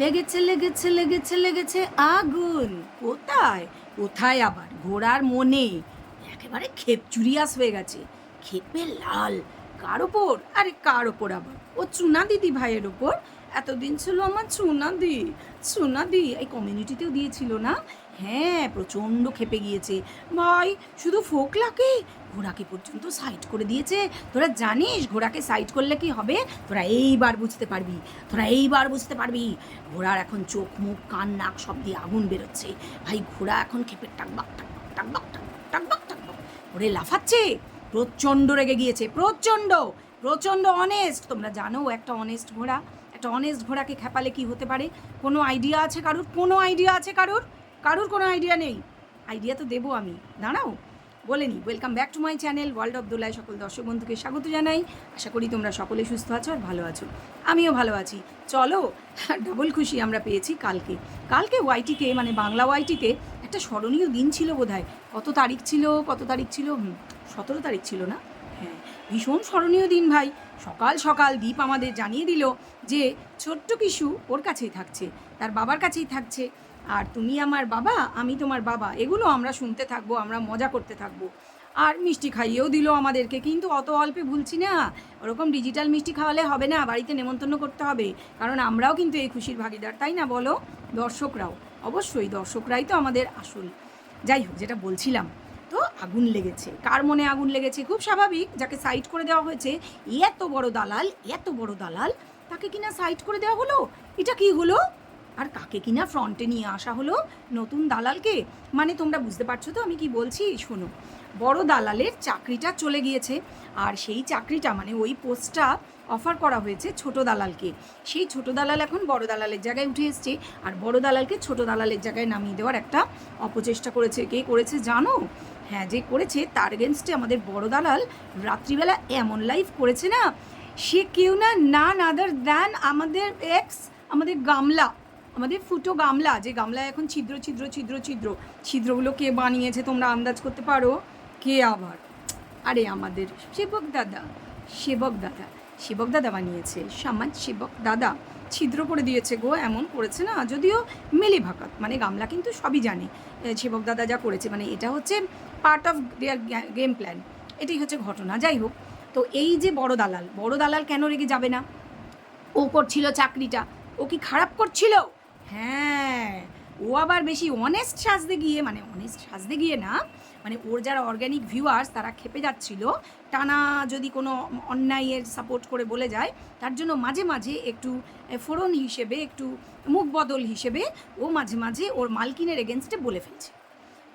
লেগেছে লেগেছে লেগেছে লেগেছে আগুন। কোথায়? কোথায় আবার? ঘোড়ার মনে। একেবারে খেপ চুরিয়াস হয়ে গেছে। খেপে লাল। কার ওপর? আরে কার ওপর আবার? ও চুনা দিদি ভাইয়ের ওপর? এতদিন ছিল আমার চুনা দি চুনা দি এই কমিউনিটিতেও দিয়েছিল না? হ্যাঁ প্রচণ্ড খেপে গিয়েছে। ভাই, শুধু ফোকলাকে? ঘোড়াকে পর্যন্ত সাইড করে দিয়েছে। তোরা জানিস, ঘোড়াকে সাইড করলে কি হবে? তোরা এইবার বুঝতে পারবি। তোরা এইবার বুঝতে পারবি। ঘোড়ার এখন চোখ, মুখ, কান, নাক সব দিয়ে আগুন বেরোচ্ছে। ভাই, ঘোড়া এখন খেপে টাকবাক টাকবাক টাকবাক টাকবাক টাকবাক ওরে লাফাচ্ছে। প্রচণ্ড রেগে গিয়েছে। প্রচণ্ড প্রচণ্ড অনেস্ট তোমরা জানো, একটা অনেস্ট ঘোড়া। একটা অনেস্ট ঘোড়াকে খেপালে কি হতে পারে? কোনো আইডিয়া আছে কারুর? কোনো আইডিয়া আছে কারুর? কারুর কোনো আইডিয়া নেই। আইডিয়া তো দেবো আমি। দাঁড়াও, বলে বলেনি welcome back to my channel world of দোলায় সকল দর্শক বন্ধুকে স্বাগত জানাই। আশা করি তোমরা সকলে সুস্থ আছো আর ভালো আছো। আমিও ভালো আছি। চলো ডাবল খুশি আমরা পেয়েছি কালকে। কালকে ওয়াইটিতে মানে বাংলা ওয়াইটিতে একটা স্মরণীয় দিন ছিল বোধহয়। কত তারিখ ছিল, কত তারিখ ছিল? সতেরো তারিখ ছিল না? ভীষণ স্মরণীয় দিন ভাই। সকাল সকাল দীপ আমাদের জানিয়ে দিল যে ছোট্ট কিশু ওর কাছেই থাকছে, তার বাবার কাছেই থাকছে। আর তুমি আমার বাবা, আমি তোমার বাবা, এগুলো আমরা শুনতে থাকব, আমরা মজা করতে থাকব। আর মিষ্টি খাইয়েও দিল আমাদেরকে, কিন্তু অত অল্পে ভুলছি না। ওরকম ডিজিটাল মিষ্টি খাওয়ালে হবে না, বাড়িতে নেমন্তন্ন করতে হবে, কারণ আমরাও কিন্তু এই খুশির ভাগিদার, তাই না বলো? দর্শকরাও, অবশ্যই দর্শকরাই তো আমাদের আসল। যাই হোক, যেটা বলছিলাম আগুন লেগেছে। কার মনে আগুন লেগেছে? খুব স্বাভাবিক, যাকে সাইড করে দেওয়া হয়েছে এত বড় দালাল এত বড় দালাল, তাকে কিনা সাইড করে দেওয়া হলো? এটা কি হলো? আর কাকে কিনা ফ্রন্টে নিয়ে আসা হলো নতুন দালালকে? মানে তোমরা বুঝতে পারছ তো আমি কি বলছি? শোনো, বড় দালালের চাকরিটা চলে গিয়েছে, আর সেই চাকরিটা মানে ওই পোস্টটা অফার করা হয়েছে ছোট দালালকে। সেই ছোট দালাল এখন বড় দালালের জায়গায় উঠে এসছে, আর বড় দালালকে ছোট দালালের জায়গায় নামিয়ে দেওয়ার একটা অপচেষ্টা করেছে। কে করেছে জানো? হ্যাঁ যে করেছে তার এগেনস্টে আমাদের বড় দালাল রাত্রিবেলা এমন লাইভ করেছে না। সে কেউ না নান আদার দ্যান আমাদের এক্স আমাদের গামলা, আমাদের ফুটো গামলা, যে গামলায় এখন ছিদ্র ছিদ্র ছিদ্র ছিদ্র। ছিদ্রগুলো কে বানিয়েছে তোমরা আন্দাজ করতে পারো? কে আবার? আরে আমাদের সেবক দাদা সেবক দাদা সেবক দাদা বানিয়েছে, সমাজ সেবক দাদা। ছিদ্র করে দিয়েছে গো, এমন করেছে না, যদিও মেলে ভাকাত মানে গামলা কিন্তু সবই জানে। সেবক দাদা যা করেছে মানে এটা হচ্ছে part of their game plan এটাই হচ্ছে ঘটনা। যাই হোক, তো এই যে বড় দালাল বড় দালাল কেন রেগে যাবে না? ও করছিল চাকরিটা। ও কি খারাপ করছিল? হ্যাঁ ও আবার বেশি অনেস্ট সাজতে গিয়ে মানে অনেস্ট সাজতে গিয়ে না মানে ওর যারা অর্গ্যানিক ভিউয়ার্স তারা খেপে যাচ্ছিল। টানা যদি কোনো অন্যায়ের সাপোর্ট করে বলে যায়, তার জন্য মাঝে মাঝে একটু ফোড়ন হিসেবে, একটু মুখ বদল হিসেবে ও মাঝে মাঝে ওর মালকিনের এগেনস্টে বলে ফেলছে।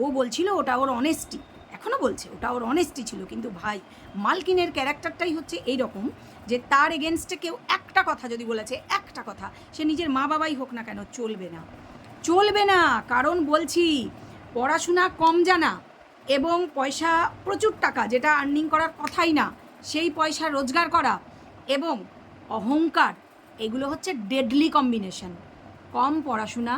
ও বলছিল ওটা ওর অনেস্টি এখনও বলছে, ওটা ওর অনেস্টি ছিল। কিন্তু ভাই, মালকিনের ক্যারেক্টারটাই হচ্ছে এই রকম যে তার এগেনস্টে কেউ একটা কথা যদি বলেছে, একটা কথা, সে নিজের মা বাবাই হোক না কেন চলবে না। চলবে না, কারণ বলছি, পড়াশোনা কম জানা এবং পয়সা প্রচুর টাকা, যেটা আর্নিং করার কথাই না, সেই পয়সা রোজগার করা এবং অহংকার, এগুলো হচ্ছে ডেডলি কম্বিনেশন কম পড়াশোনা,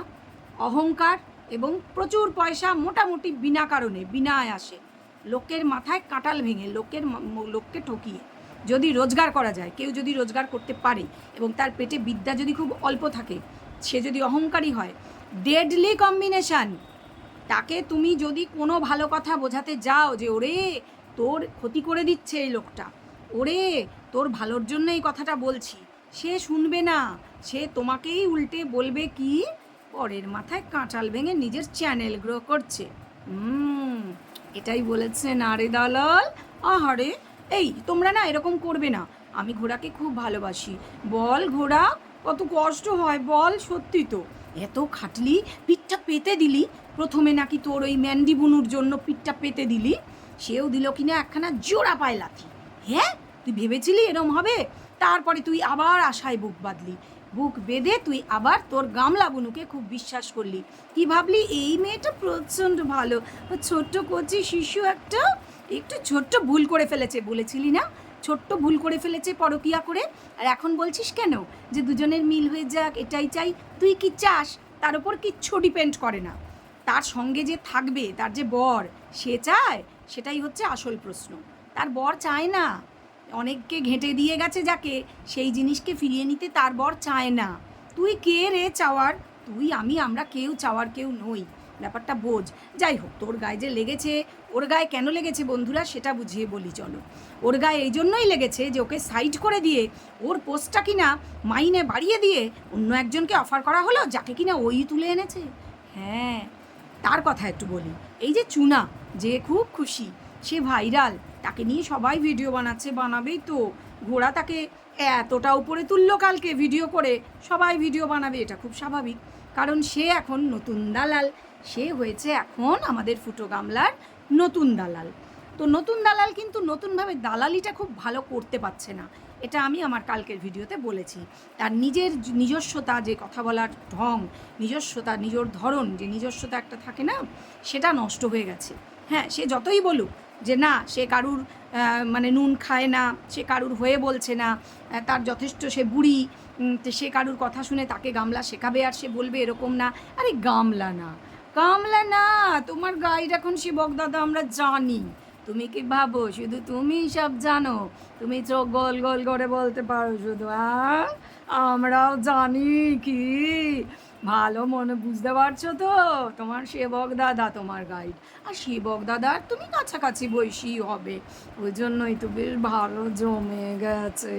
অহংকার এবং প্রচুর পয়সা মোটামুটি বিনা কারণে বিনা আয়াসে লোকের মাথায় কাঁটাল ভেঙে, লোকের লোককে ঠকিয়ে যদি রোজগার করা যায়, কেউ যদি রোজগার করতে পারে এবং তার পেটে বিদ্যা যদি খুব অল্প থাকে, সে যদি অহংকারী হয় ডেডলি কম্বিনেশন তাকে তুমি যদি কোনো ভালো কথা বোঝাতে যাও যে, ওরে, তোর ক্ষতি করে দিচ্ছে এই লোকটা। ওরে, তোর ভালোর জন্য এই কথাটা বলছি। সে শুনবে না। সে তোমাকেই উল্টে বলবে কি? পরের মাথায় কাঁচাল ভেঙে নিজের চ্যানেল গ্রো করছে। এটাই বলেছে না রে দালাল। আহারে, এই, তোমরা না এরকম করবে না। আমি ঘোড়াকে খুব ভালোবাসি। বল ঘোড়া, কত কষ্ট হয়, বল সত্যি তো। এত খাটলি, পিঠটা পেতে দিলি। প্রথমে নাকি তোর ওই ম্যান্ডি বুনুর জন্য পিঠটা পেতে দিলি। সেও দিল কিনা একখানা জোড়া পায় লাথি হ্যাঁ তুই ভেবেছিলি এরম হবে? তারপরে তুই আবার আশায় বুক বাঁধলি। বুক বেঁধে তুই আবার তোর গামলা বুনুকে খুব বিশ্বাস করলি। কি ভাবলি? এই মেয়েটা প্রচণ্ড ভালো। ছোট্ট কচি শিশু একটা। একটু ছোট্ট ভুল করে ফেলেছে বলেছিলি না? ছোট্ট ভুল করে ফেলেছে পরকিয়া করে। আর এখন বলছিস কেন? যে দুজনের মিল হয়ে যাক, এটাই চাই। তুই কি চাস? তার উপর কিচ্ছু ডিপেন্ড করে না। তার সঙ্গে যে থাকবে, তার যে বর, সে চায়? সেটাই হচ্ছে আসল প্রশ্ন। তার বর চায় না। অনেককে ঘেঁটে দিয়ে গেছে যাকে, সেই জিনিসকে ফিরিয়ে নিতে তার বর চায় না। তুই কে রে চাওয়ার? তুই, আমি, আমরা কেউ চাওয়ার কেউ নই। ব্যাপারটা বোঝ। যাই হোক, তোর গায়ে যে লেগেছে, ওর গায়ে কেন লেগেছে বন্ধুরা সেটা বুঝিয়ে বলি, চলো। ওর গায়ে এই জন্যই লেগেছে যে ওকে সাইড করে দিয়ে ওর পোস্টটা কিনা মাইনে বাড়িয়ে দিয়ে অন্য একজনকে অফার করা হলো যাকে কিনা ওই তুলে এনেছে। হ্যাঁ তার কথা একটু বলি। এই যে চুনা, যে খুব খুশি। সে ভাইরাল। তাকে নিয়ে সবাই ভিডিও বানাচ্ছে, বানাবেই তো। ঘোড়া তাকে এতটা উপরে তুললো কালকে ভিডিও করে, সবাই ভিডিও বানাবে, এটা খুব স্বাভাবিক। কারণ সে এখন নতুন দালাল। সে হয়েছে এখন আমাদের ফুটো গামলার নতুন দালাল। তো নতুন দালাল কিন্তু নতুনভাবে দালালিটা খুব ভালো করতে পারছে না। এটা আমি আমার কালকের ভিডিওতে বলেছি। তার নিজের নিজস্বতা, যে কথা বলার ঢং, নিজস্বতা, নিজের ধরন, যে নিজস্বতা একটা থাকে না, সেটা নষ্ট হয়ে গেছে। হ্যাঁ সে যতই বলুক যে না, সে কারুর মানে নুন খায় না, সে কারুর হয়ে বলছে না তার যথেষ্ট সে বুড়ি সে কারুর কথা শুনে তাকে গামলা শেখাবে আর সে বলবে এরকম না। আরে গামলা না গামলা না, তোমার গাইড এখন সে দাদা আমরা জানি। তুমি কি ভাবো? শুধু তুমি সব জানো। তুমি চোখ গোল গোল করে বলতে পারো শুধু? আমরাও জানি কি? ভালো মনে বুঝতে পারছ তো? তোমার সেবক দাদা তোমার গাইড আর সেবক দাদার তুমি কাছাকাছি বয়সী হবে। ওই জন্যই তো বেশ ভালো জমে গেছে।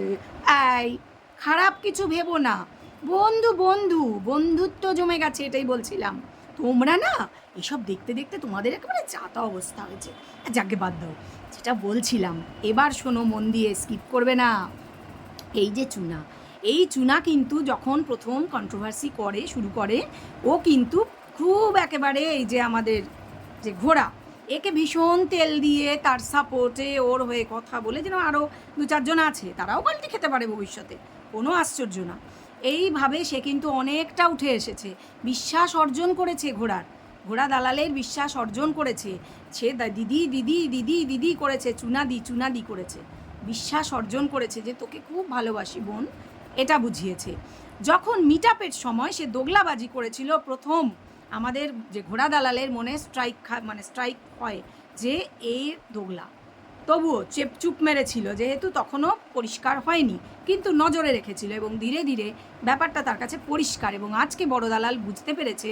এই, খারাপ কিছু ভেবো না। বন্ধু বন্ধু, বন্ধুত্ব জমে গেছে এটাই বলছিলাম। তোমরা না এসব দেখতে দেখতে তোমাদের একেবারে চাতা অবস্থা হয়েছে। যাকে বাদ দাও, যেটা বলছিলাম, এবার শোনো, মন দিয়ে স্কিপ করবে না। এই যে চুনা, এই চুনা কিন্তু যখন প্রথম কন্ট্রোভার্সি করে, শুরু করে, ও কিন্তু খুব একেবারে এই যে আমাদের যে ঘোড়া, একে ভীষণ তেল দিয়ে তার সাপোর্টে ওর হয়ে কথা বলে যেন আরও দু চারজন আছে, তারাও পাল্টে খেতে পারে ভবিষ্যতে, কোনো আশ্চর্য না। এইভাবে সে কিন্তু অনেকটা উঠে এসেছে, বিশ্বাস অর্জন করেছে ঘোড়ার। ঘোড়া দালালের বিশ্বাস অর্জন করেছে। সে দিদি দিদি দিদি দিদি করেছে, চুনাদি চুনাদি করেছে। বিশ্বাস অর্জন করেছে যে তোকে খুব ভালোবাসি বোন, এটা বুঝিয়েছে। যখন মিট সময় সে দোগলাবাজি করেছিল প্রথম, আমাদের যে ঘোড়া দালালের মনে স্ট্রাইক মানে স্ট্রাইক হয় যে এ দোগলা। তবুও চেপ চুপ মেরেছিল, যেহেতু তখনও পরিষ্কার হয়নি, কিন্তু নজরে রেখেছিল এবং ধীরে ধীরে ব্যাপারটা তার কাছে পরিষ্কার এবং আজকে বড় দালাল বুঝতে পেরেছে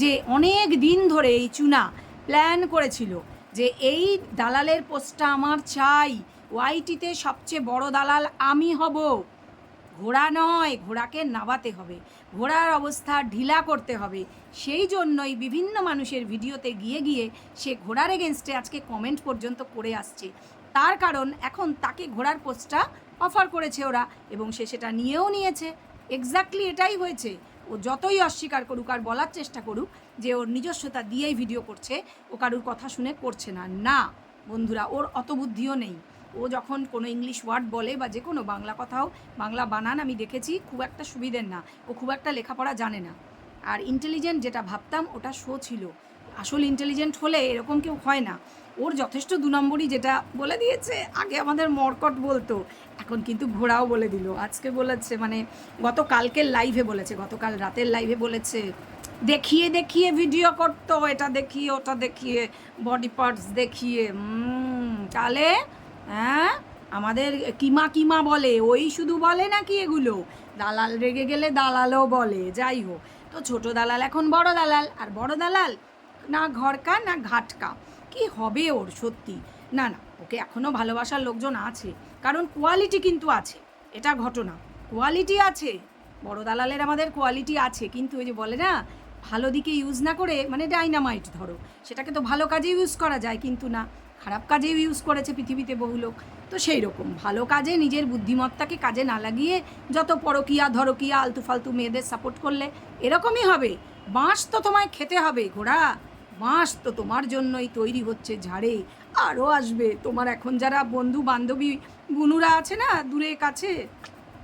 যে অনেক দিন ধরে এই চুনা প্ল্যান করেছিল যে এই দালালের পোস্টটা আমার চাই, ওয়াইটিতে সবচেয়ে বড় দালাল আমি হব। ঘোড়া নয়, ঘোড়াকে নাবাতে হবে, ঘোড়ার অবস্থা ঢিলা করতে হবে। সেই জন্যই বিভিন্ন মানুষের ভিডিওতে গিয়ে গিয়ে সে ঘোড়ার এগেনস্টে আজকে কমেন্ট পর্যন্ত করে আসছে। তার কারণ এখন তাকে ঘোড়ার পোস্টটা অফার করেছে ওরা এবং সে সেটা নিয়েও নিয়েছে। এক্স্যাক্টলি এটাই হয়েছে। ও যতই অস্বীকার করুক আর বলার চেষ্টা করুক যে ওর নিজস্বতা দিয়েই ভিডিও করছে, ও কারুর কথা শুনে করছে না। না, বন্ধুরা, ওর অত বুদ্ধিও নেই। ও যখন কোনো ইংলিশ ওয়ার্ড বলে বা যে কোনো বাংলা কথাও, বাংলা বানান আমি দেখেছি, খুব একটা সুবিধের না। ও খুব একটা লেখাপড়া জানে না। আর ইন্টেলিজেন্ট যেটা ভাবতাম, ওটা শো ছিল। আসল ইন্টেলিজেন্ট হলে এরকম কেউ হয় না। ওর যথেষ্ট দু নম্বরই যেটা বলে দিয়েছে, আগে আমাদের মরকট বলতো, এখন কিন্তু ঘোড়াও বলে দিল। আজকে বলেছে মানে গত গতকালকের লাইভে বলেছে, গতকাল রাতের লাইভে বলেছে, দেখিয়ে দেখিয়ে ভিডিও করতো, এটা দেখিয়ে, ওটা দেখিয়ে বডি পার্টস দেখিয়ে। তাহলে হ্যাঁ আমাদের কিমা কিমা বলে, ওই শুধু বলে নাকি এগুলো? দালাল রেগে গেলে দালালও বলে, যাই হোক। তো ছোট দালাল এখন বড় দালাল, আর বড় দালাল না ঘরকা, না ঘাটকা। কি হবে ওর, সত্যি? না না, ওকে এখনও ভালোবাসার লোকজন আছে, কারণ কোয়ালিটি কিন্তু আছে, এটা ঘটনা। কোয়ালিটি আছে, বড় দালালের আমাদের কোয়ালিটি আছে, কিন্তু ওই যে বলে না, ভালো দিকে ইউজ না করে মানে ডাইনামাইট ধরো, সেটাকে তো ভালো কাজে ইউজ করা যায়, কিন্তু না, খারাপ কাজেও ইউজ করেছে পৃথিবীতে বহু লোক, তো সেই রকম, ভালো কাজে নিজের বুদ্ধিমত্তাকে কাজে না লাগিয়ে যত পরকিয়া, ধরকিয়া, আলতু ফালতু মেয়েদের সাপোর্ট করলে, এরকমই হবে, বাঁশ তো তোমায় খেতে হবে, ঘোড়া। বাঁশ তো তোমার জন্যই তৈরি হচ্ছে ঝাড়ে। আরও আসবে। তোমার এখন যারা বন্ধু বান্ধবী বুনুরা আছে না দূরে কাছে,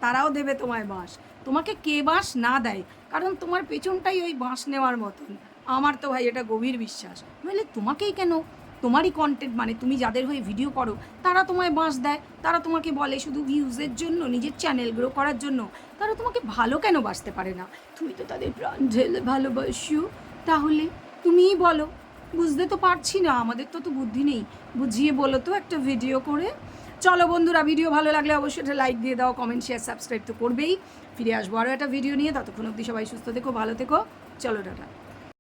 তারাও দেবে তোমায় বাঁশ। তোমাকে কে বাঁশ না দেয়? কারণ তোমার পেছনটাই ওই বাঁশ নেওয়ার মতন। আমার তো ভাই এটা গভীর বিশ্বাস। নইলে তোমাকেই কেন? তোমারই কন্টেন্ট মানে তুমি যাদের হয়ে ভিডিও করো, তারা তোমায় বাঁশ দেয়। তারা তোমাকে বলে শুধু ভিউজের জন্য, নিজের চ্যানেল গ্রো করার জন্য। তারা তোমাকে ভালো কেন বাসতে পারে না? তুমি তো তাদের প্রাণ ঢেলে ভালোবাসো। তাহলে তুমিই বলো। বুঝতে তো পারছি না, আমাদের তো তো বুদ্ধি নেই। বুঝিয়ে বলো তো একটা ভিডিও করে। চলো বন্ধুরা ভিডিও ভালো লাগলে অবশ্যই এটা লাইক দিয়ে দাও কমেন্ট শেয়ার সাবস্ক্রাইব তো করবেই। ফিরে আসব আরও একটা ভিডিও নিয়ে। ততক্ষণ অব্দি সবাই সুস্থ থেকো, ভালো থেকো। চলো, টাটা।